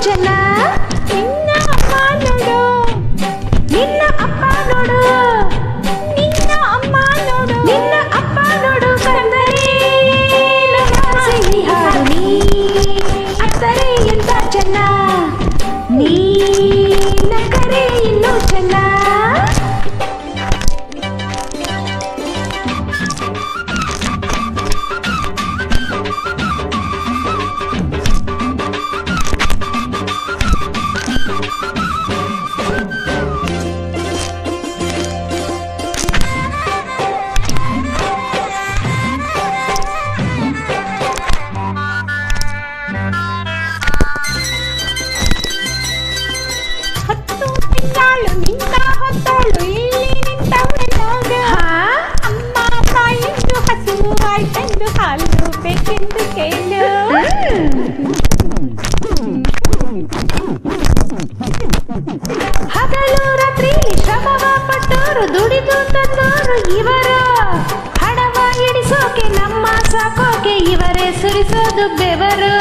चला ಹಗಲು ರಾತ್ರಿ ಶ್ರಮವ ಪಟ್ಟೋರು ದುಡಿದು ತಂದೋರು ಇವರು ಹಣವ ಇಡಿಸೋಕೆ ನಮ್ಮ ಸಾಕೋಕೆ ಇವರೇ ಸುರಿಸೋದು ಬೆವರು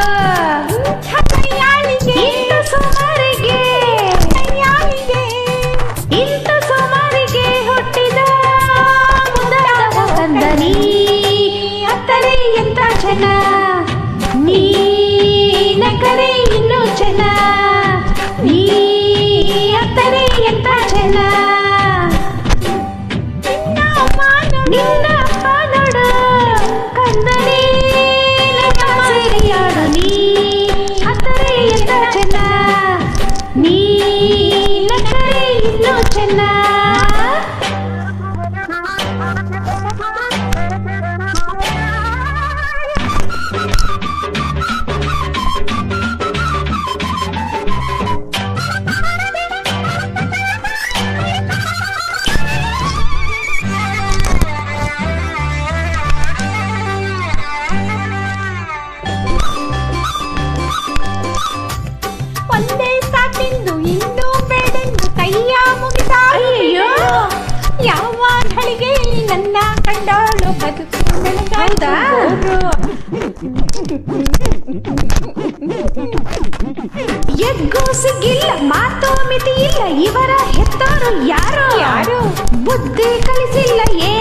ನನ್ನ ಕಂಡಾಳು ಬದುಕು ಎಗ್ಗೋ ಸಿಗಿಲ್ಲ ಮಾತೋ ಮಿತಿ ಇಲ್ಲ ಇವರ ಹೆತ್ತವರು ಯಾರು? ಯಾರು? ಬುದ್ಧಿ ಕಲಿಸಿಲ್ಲ ಏ